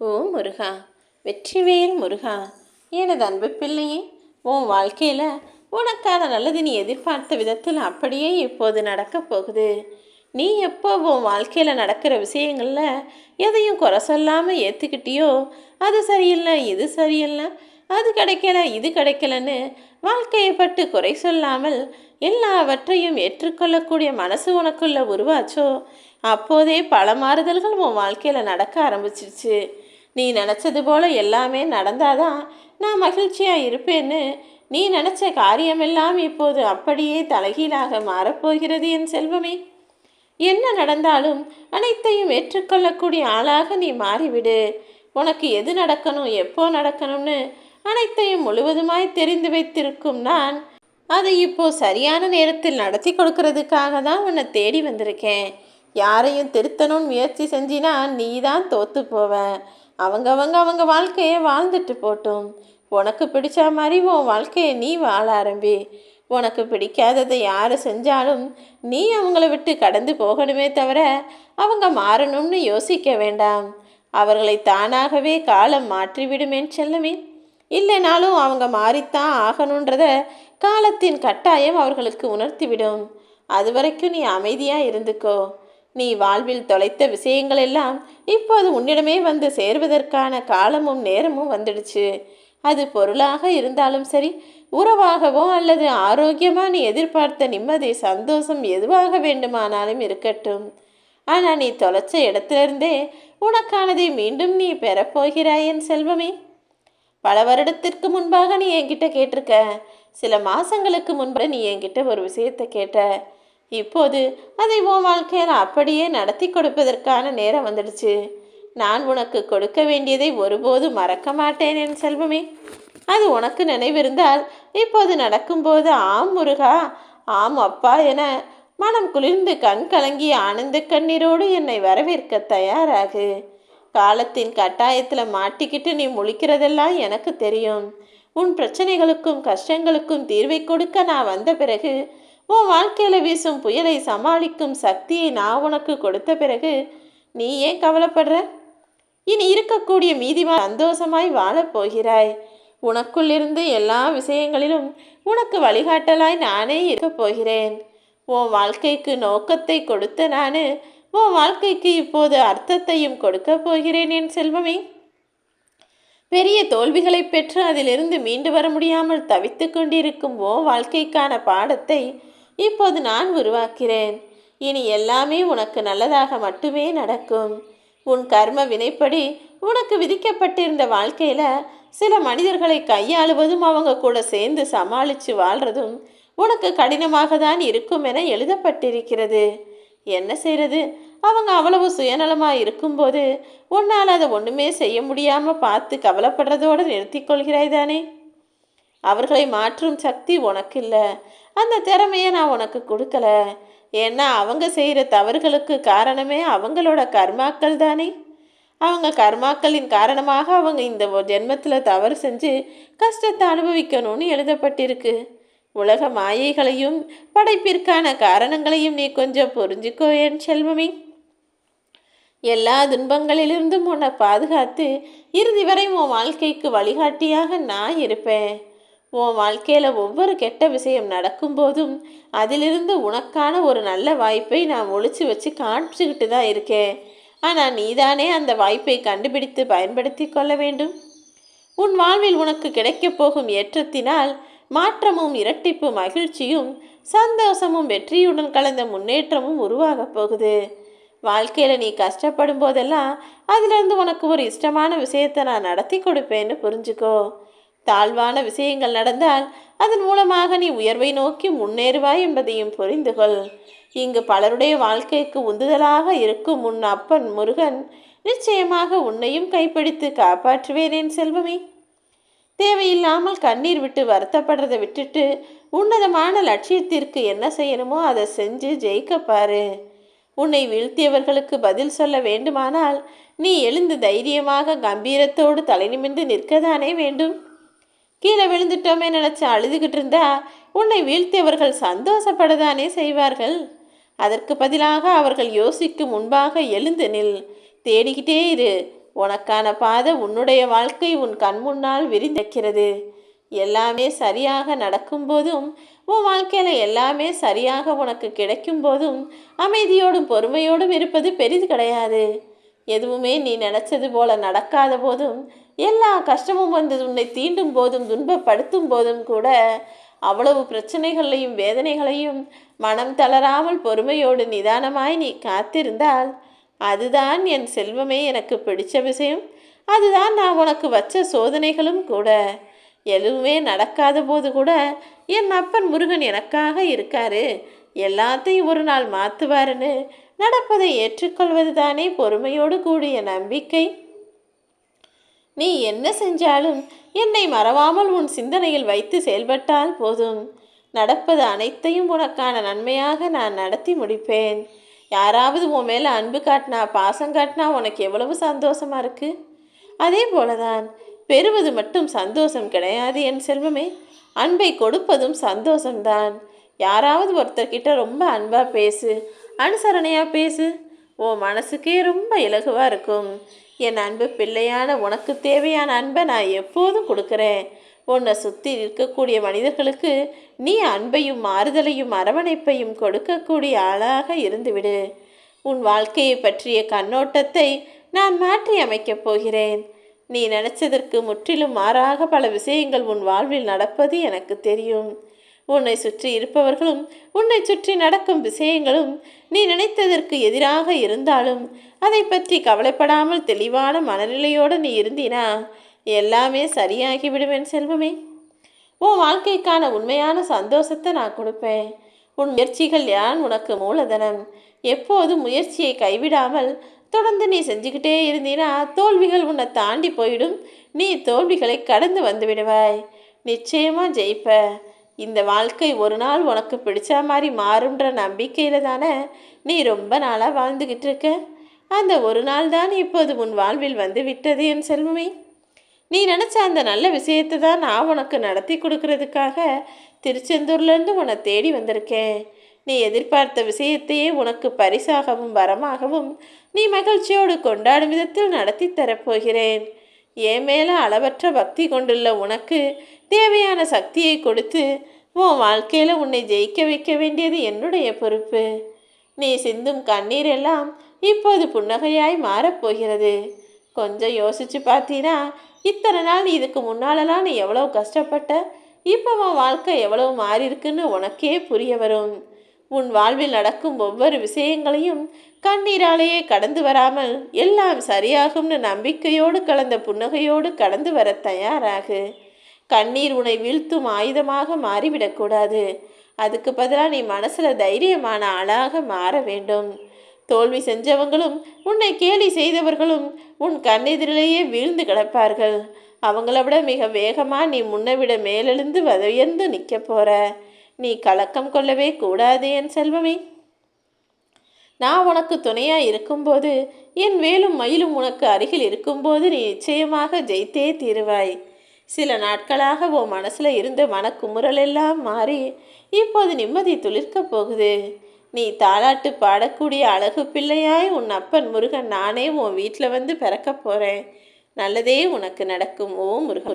ஓ முருகா வெற்றிவேல் முருகா எனது அன்பு பிள்ளையே உன் வாழ்க்கையில் உனக்கான நல்லது நீ எதிர்பார்த்த விதத்தில் அப்படியே இப்போது நடக்கப் போகுது. நீ எப்போ உன் வாழ்க்கையில் நடக்கிற விஷயங்களில் எதையும் குறை சொல்லாமல் ஏற்றுக்கிட்டியோ அது சரியில்லை இது சரியில்லை அது கிடைக்கல இது கிடைக்கலன்னு வாழ்க்கையை பட்டு குறை சொல்லாமல் எல்லாவற்றையும் ஏற்றுக்கொள்ளக்கூடிய மனசு உனக்குள்ளே உருவாச்சோ? அப்போதே பல மாறுதல்கள் உன் வாழ்க்கையில் நடக்க ஆரம்பிச்சிருச்சு. நீ நினச்சது போல எல்லாமே நடந்தாதான் நான் மகிழ்ச்சியாக இருப்பேன்னு நீ நினச்ச காரியமெல்லாம் இப்போது அப்படியே தலைகீழாக மாறப்போகிறது என் செல்வமே. என்ன நடந்தாலும் அனைத்தையும் ஏற்றுக்கொள்ளக்கூடிய ஆளாக நீ மாறிவிடு. உனக்கு எது நடக்கணும் எப்போ நடக்கணும்னு அனைத்தையும் முழுவதுமாய் தெரிந்து வைத்திருக்கும் நான் அதை இப்போ சரியான நேரத்தில் நடத்தி கொடுக்கறதுக்காக தான் உன்னை தேடி வந்திருக்கேன். யாரையும் திருத்தணும்னு முயற்சி செஞ்சினா நீ தான் தோத்து போவ. அவங்கவங்க அவங்க வாழ்க்கையை வாழ்ந்துட்டு போட்டும். உனக்கு பிடிச்ச மாதிரி உன் வாழ்க்கையை நீ வாழ ஆரம்பி. உனக்கு பிடிக்காததை யார் செஞ்சாலும் நீ அவங்கள விட்டு கடந்து போகணுமே தவிர அவங்க மாறணும்னு யோசிக்க வேண்டாம். அவர்களை தானாகவே காலம் மாற்றிவிடுமேன் செல்லமே. இல்லைனாலும் அவங்க மாறித்தான் ஆகணுன்றத காலத்தின் கட்டாயம் அவர்களுக்கு உணர்த்திவிடும். அது வரைக்கும் நீ அமைதியாக இருந்துக்கோ. நீ வாழ்வில் தொலைத்த விஷயங்கள் எல்லாம் இப்போது உன்னிடமே வந்து சேர்வதற்கான காலமும் நேரமும் வந்துடுச்சு. அது பொருளாக இருந்தாலும் சரி உறவாகவோ அல்லது ஆரோக்கியமாக நீ எதிர்பார்த்த நிம்மதி சந்தோஷம் எதுவாக வேண்டுமானாலும் இருக்கட்டும். ஆனால் நீ தொலைச்ச இடத்திலிருந்தே உனக்கானதை மீண்டும் நீ பெறப்போகிறாய் என் செல்வமே. பல வருடத்திற்கு முன்பாக நீ என்கிட்ட கேட்டிருக்க சில மாதங்களுக்கு முன்பு நீ என்கிட்ட ஒரு விஷயத்தை கேட்ட. இப்போது அதை உன் வாழ்க்கையில் அப்படியே நடத்தி கொடுப்பதற்கான நேரம் வந்துடுச்சு. நான் உனக்கு கொடுக்க வேண்டியதை ஒருபோதும் மறக்க மாட்டேன் என் செல்வமே. அது உனக்கு நினைவிருந்தால் இப்போது நடக்கும்போது ஆம் முருகா ஆம் அப்பா என மனம் குளிர்ந்து கண் கலங்கி ஆனந்த கண்ணீரோடு என்னை வரவேற்க தயாராகு. காலத்தின் கட்டாயத்தில் மாட்டிக்கிட்டு நீ முழிக்கிறதெல்லாம் எனக்கு தெரியும். உன் பிரச்சனைகளுக்கும் கஷ்டங்களுக்கும் தீர்வை கொடுக்க நான் வந்த பிறகு உன் வாழ்க்கையில் வீசும் புயலை சமாளிக்கும் சக்தியை நான் உனக்கு கொடுத்த பிறகு நீ ஏன் கவலைப்படுற? இனி இருக்கக்கூடிய மீதிமா சந்தோஷமாய் வாழப் போகிறாய். உனக்குள்ளிருந்து எல்லா விஷயங்களிலும் உனக்கு வழிகாட்டலாய் நானே இருக்கப் போகிறேன். உன் வாழ்க்கைக்கு நோக்கத்தை கொடுத்த நான் உன் வாழ்க்கைக்கு இப்போது அர்த்தத்தையும் கொடுக்க போகிறேன் என் செல்வமே. பெரிய தோல்விகளை பெற்று அதிலிருந்து மீண்டு வர முடியாமல் தவித்து கொண்டிருக்கும் ஓ வாழ்க்கைக்கான பாடத்தை இப்போது நான் உருவாக்கிறேன் இனி எல்லாமே உனக்கு நல்லதாக மட்டுமே நடக்கும். உன் கர்ம வினைப்படி உனக்கு விதிக்கப்பட்டிருந்த வாழ்க்கையில் சில மனிதர்களை கையாளுவதும் அவங்க கூட சேர்ந்து சமாளித்து வாழ்றதும் உனக்கு கடினமாக தான் இருக்கும் என எழுதப்பட்டிருக்கிறது. என்ன செய்கிறது அவங்க அவ்வளவு சுயநலமாக இருக்கும்போது உன்னால் அதை ஒன்றுமே செய்ய முடியாமல் பார்த்து கவலைப்படுறதோடு நிறுத்தி கொள்கிறாய் தானே? அவர்களை மாற்றும் சக்தி உனக்கு இல்லை அந்த திறமையை நான் உனக்கு கொடுக்கல. ஏன்னா அவங்க செய்கிற தவறுகளுக்கு காரணமே அவங்களோட கர்மாக்கள் தானே. அவங்க கர்மாக்களின் காரணமாக அவங்க இந்த ஜென்மத்தில் தவறு செஞ்சு கஷ்டத்தை அனுபவிக்கணும்னு எழுதப்பட்டிருக்கு. உலக மாயைகளையும் படைப்பிற்கான காரணங்களையும் நீ கொஞ்சம் புரிஞ்சுக்கோ என் செல்வமே. எல்லா துன்பங்களிலிருந்தும் உன்னை பாதுகாத்து இறுதி வரை உன் வாழ்க்கைக்கு வழிகாட்டியாக நான் இருப்பேன். உன் வாழ்க்கையில் ஒவ்வொரு கெட்ட விஷயம் நடக்கும்போதும் அதிலிருந்து உனக்கான ஒரு நல்ல வாய்ப்பை நான் ஒழிச்சு வச்சு காமிச்சுக்கிட்டு தான் இருக்கேன். ஆனால் நீதானே அந்த வாய்ப்பை கண்டுபிடித்து பயன்படுத்தி கொள்ள வேண்டும்? உன் வாழ்வில் உனக்கு கிடைக்கப் போகும் ஏற்றத்தினால் மாற்றமும் இரட்டிப்பு மகிழ்ச்சியும் சந்தோஷமும் வெற்றியுடன் கலந்த முன்னேற்றமும் உருவாகப் போகுது. வாழ்க்கையில் நீ கஷ்டப்படும் போதெல்லாம் அதுலேருந்து உனக்கு ஒரு இஷ்டமான விஷயத்தை நான் நடத்தி கொடுப்பேன்னு புரிஞ்சுக்கோ. தாழ்வான விஷயங்கள் நடந்தால் அதன் மூலமாக நீ உயர்வை நோக்கி முன்னேறுவாய் என்பதையும் புரிந்து கொள் இங்கு பலருடைய வாழ்க்கைக்கு உந்துதலாக இருக்கும் உன் அப்பன் முருகன் நிச்சயமாக உன்னையும் கைப்பிடித்து காப்பாற்றுவேனேன் செல்வமே. தேவையில்லாமல் கண்ணீர் விட்டு வருத்தப்படுறதை விட்டுட்டு உன்னதமான லட்சியத்திற்கு என்ன செய்யணுமோ அதை செஞ்சு ஜெயிக்க பாரு. உன்னை வீழ்த்தியவர்களுக்கு பதில் சொல்ல வேண்டுமானால் நீ எழுந்து தைரியமாக கம்பீரத்தோடு தலை நிமிர்ந்து நிற்கதானே வேண்டும். கீழே விழுந்துட்டோமே நினச்சி அழுதுகிட்டு இருந்தா உன்னை வீழ்த்தியவர்கள் சந்தோஷப்படதானே செய்வார்கள்? அதற்கு பதிலாக அவர்கள் யோசிக்கும் முன்பாக எழுந்து நில். தேடிக்கிட்டே இரு. உனக்கான பாதை உன்னுடைய வாழ்க்கை உன் கண் முன்னால் விரிந்திருக்கிறது. எல்லாமே சரியாக நடக்கும்போதும் உன் வாழ்க்கையில் எல்லாமே சரியாக உனக்கு கிடைக்கும் போதும் அமைதியோடும் பொறுமையோடும் இருப்பது பெரிது கிடையாது. எதுவுமே நீ நினச்சது போல நடக்காத போதும் எல்லா கஷ்டமும் வந்து உன்னை தீண்டும் போதும் துன்பப்படுத்தும் போதும் கூட அவ்வளவு பிரச்சனைகளையும் வேதனைகளையும் மனம் தளராமல் பொறுமையோடு நிதானமாய் நீ காத்திருந்தால் அதுதான் என் செல்வமே எனக்கு பிடிச்ச விஷயம். அதுதான் நான் உனக்கு வச்ச சோதனைகளும் கூட. எதுவுமே நடக்காத போது கூட என் அப்பன் முருகன் எனக்காக இருக்காரு. எல்லாத்தையும் ஒரு நாள் மாற்றுவாருன்னு நடப்பதை ஏற்றுக்கொள்வது தானே பொறுமையோடு கூடிய நம்பிக்கை? நீ என்ன செஞ்சாலும் என்னை மறவாமல் உன் சிந்தனையில் வைத்து செயல்பட்டால் போதும். நடப்பது அனைத்தையும் உனக்கான நன்மையாக நான் நடத்தி முடிப்பேன். யாராவது உன் மேலே அன்பு காட்டினா பாசம் காட்டினா உனக்கு எவ்வளவு சந்தோஷமா இருக்குது அதே போலதான் பெறுவது மட்டும் சந்தோஷம் கிடையாது என் செல்வமே. அன்பை கொடுப்பதும் சந்தோஷம்தான். யாராவது ஒருத்தர்கிட்ட ரொம்ப அன்பாக பேசு அனுசரணையாக பேசு. உன் மனசுக்கே ரொம்ப இலகுவாக இருக்கும். என் அன்பு பிள்ளையான உனக்கு தேவையான அன்பை நான் எப்போதும் கொடுக்குறேன். உன்னை சுற்றி இருக்கக்கூடிய மனிதர்களுக்கு நீ அன்பையும் மாறுதலையும் அரவணைப்பையும் கொடுக்கக்கூடிய ஆளாக இருந்துவிடு. உன் வாழ்க்கையை பற்றிய கண்ணோட்டத்தை நான் மாற்றி அமைக்கப் போகிறேன். நீ நினைச்சதற்கு முற்றிலும் மாறாக பல விஷயங்கள் உன் வாழ்வில் நடப்பது எனக்கு தெரியும். உன்னை சுற்றி இருப்பவர்களும் உன்னை சுற்றி நடக்கும் விஷயங்களும் நீ நினைத்ததற்கு எதிராக இருந்தாலும் அதை பற்றி கவலைப்படாமல் தெளிவான மனநிலையோடு நீ இருந்தினா எல்லாமே சரியாகி விடுவேன் செல்வமே. உன் வாழ்க்கைக்கான உண்மையான சந்தோஷத்தை நான் கொடுப்பேன். உன் முயற்சிகள் யான் உனக்கு மூலதனம்? எப்போதும் முயற்சியை கைவிடாமல் தொடர்ந்து நீ செஞ்சுக்கிட்டே இருந்தீனா தோல்விகள் உன்னை தாண்டி போயிடும். நீ தோல்விகளை கடந்து வந்து விடுவாய் நிச்சயமாக ஜெயிப்ப. இந்த வாழ்க்கை ஒரு நாள் உனக்கு பிடிச்ச மாதிரி மாறுன்ற நம்பிக்கையில் தானே நீ ரொம்ப நாளாக வாழ்ந்துக்கிட்டு இருக்க? அந்த ஒரு நாள் தான் இப்போது உன் வாழ்வில் வந்து விட்டது என் செல்வமே. நீ நினச்ச அந்த நல்ல விஷயத்தை தான் நான் உனக்கு நடத்தி கொடுக்கறதுக்காக திருச்செந்தூர்லேருந்து உன்னை தேடி வந்திருக்கேன். நீ எதிர்பார்த்த விஷயத்தையே உனக்கு பரிசாகவும் வரமாகவும் நீ மகிழ்ச்சியோடு கொண்டாடும் விதத்தில் நடத்தி தரப்போகிறேன். என் மேலே அளவற்ற பக்தி கொண்டுள்ள உனக்கு தேவையான சக்தியை கொடுத்து உன் வாழ்க்கையில் உன்னை ஜெயிக்க வைக்க வேண்டியது என்னுடைய பொறுப்பு. நீ சிந்தும் கண்ணீர் எல்லாம் இப்போது புன்னகையாய் மாறப்போகிறது கொஞ்சம் யோசிச்சு பார்த்தீனா இத்தனை நாள் இதுக்கு முன்னாலெல்லாம் நீ எவ்வளோ கஷ்டப்பட்ட இப்போ உன் வாழ்க்கை எவ்வளவு மாறி இருக்குன்னு உனக்கே புரிய வரும். உன் வாழ்வில் நடக்கும் ஒவ்வொரு விஷயங்களையும் கண்ணீராலேயே கடந்து வராமல் எல்லாம் சரியாகும்னு நம்பிக்கையோடு கலந்த புன்னகையோடு கடந்து வர தயாராகு. கண்ணீர் உன்னை வீழ்த்தும் ஆயுதமாக மாறிவிடக்கூடாது அதுக்கு பதிலாக நீ மனசில் தைரியமான ஆளாக மாற வேண்டும். தோல்வி செஞ்சவங்களும் உன்னை கேலி செய்தவர்களும் உன் கண்ணெதிரிலேயே வீழ்ந்து கிடப்பார்கள். அவங்கள விட மிக வேகமாக நீ முன்னை விட மேலெழுந்து உயர்ந்து நிற்க போகிற நீ கலக்கம் கொள்ளவே கூடாது என் செல்வமே. நான் உனக்கு துணையாக இருக்கும்போது என் வேலும் மயிலும் உனக்கு அருகில் இருக்கும்போது நீ நிச்சயமாக ஜெயித்தே தீருவாய். சில நாட்களாக உன் மனசில் இருந்த மனக்குமுறல் எல்லாம் மாறி இப்போது நிம்மதி துளிர்க்கப் போகுது. நீ தாளாட்டு பாடக்கூடிய அழகு பிள்ளையாய் உன் அப்பன் முருகன் நானே உன் வீட்டில் வந்து பிறக்க போகிறேன் நல்லதே உனக்கு நடக்கும் ஓ முருகன்.